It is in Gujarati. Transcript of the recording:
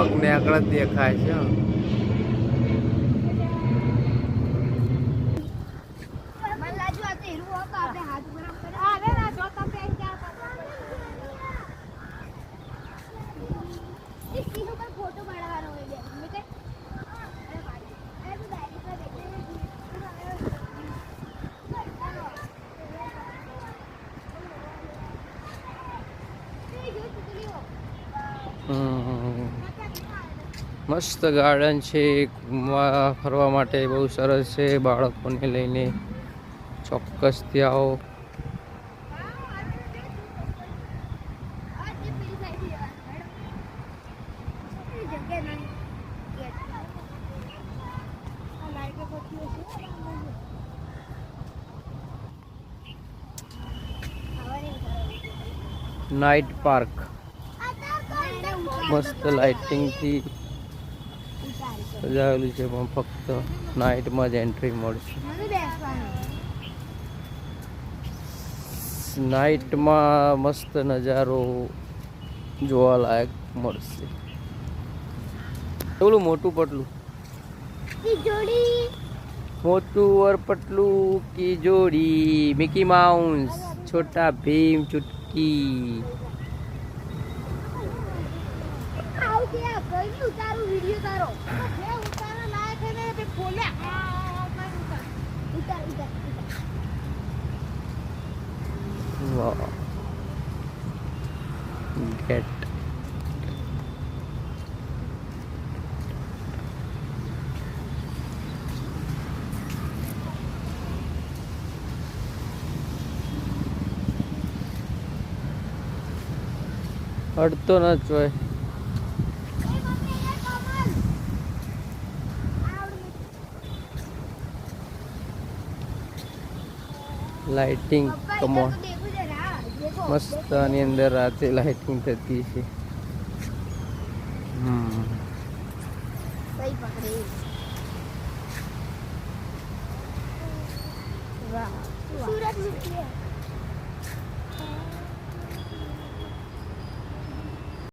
ચોક ને આગળ જ દેખાય છે મને મસ્ત ગાર્ડન છે, ઘૂમવા ફરવા માટે બહુ સરસ છે, બાળકોને લઈને ચોક્કસ આવો. Night park. મસ્ત લાઇટિંગથી. સજાવેલું છે, પણ ફક્ત નાઇટમાં જ એન્ટ્રી મળશે. નાઇટમાં મસ્ત નજારો જોવાલાયક મળશે. એવડું મોટું પટલું? મોટું ઓર પટલું કી મિકી માઉન્સ છોટા ભીમ, ચુટકી. ઉતારું વિડિયો તારો. વાહ ગેટ અડતો ન કમલ આવડ લાઇટિંગ કમોન મસ્ત આની અંદર રાતે લાઇટિંગ થતી છે. સુરત